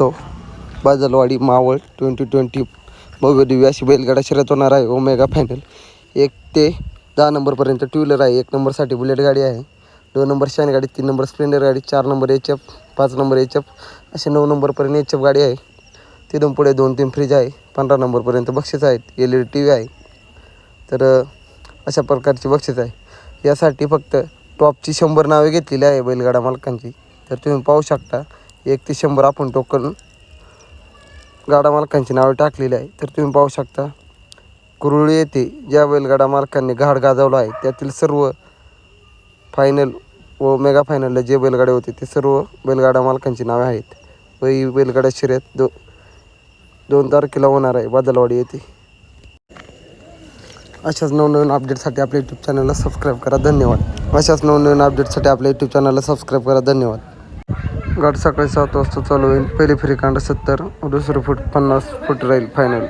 तो बाजलवाडी Maval twenty twenty भव्य दिव्य अशी बैलगाडा शर्यत होणार आहे. ओमेगा फायनल एक ते दहा नंबरपर्यंत टू व्हीलर आहे. एक नंबरसाठी बुलेट गाडी आहे. दोन नंबर शाईन गाडी तीन नंबर स्प्लेंडर गाडी चार नंबर एच एफ पाच नंबर एच एफ असे नऊ नंबरपर्यंत एच एफ गाडी आहे. तिथून पुढे दोन तीन फ्रीज आहे. पंधरा नंबरपर्यंत बक्षीस आहेत. L E D T V आहे. तर अशा प्रकारची बक्षीस आहे. यासाठी फक्त टॉपची शंभर नावे घेतलेली आहे बैलगाडा मालकांची. तर तुम्ही पाहू शकता एक ते शंभर आपण टोकन गाडा मालकांची नावे टाकलेली आहे. तर तुम्ही पाहू शकता कुरुळी येथे ज्या बैलगाडा मालकांनी घाट गाजवला आहे त्यातील सर्व फायनल व मेगा फायनलला जे बैलगाडे होते ते सर्व बैलगाडा मालकांची नावे आहेत. व ही बैलगाडा शर्यत दो दोन तारखेला होणार आहे बादलवाडी येथे. अशाच नवनवीन अपडेटसाठी आपल्या यूट्यूब चॅनलला सबस्क्राईब करा. धन्यवाद. अशाच नवनवीन अपडेटसाठी आपल्या यूट्यूब चॅनलला सबस्क्राईब करा. धन्यवाद. गाडी सकाळी सात वाजता चालू होईल. पहिली फेरी कांडा सत्तर दुसरी फूट पन्नास फूट राहील फायनल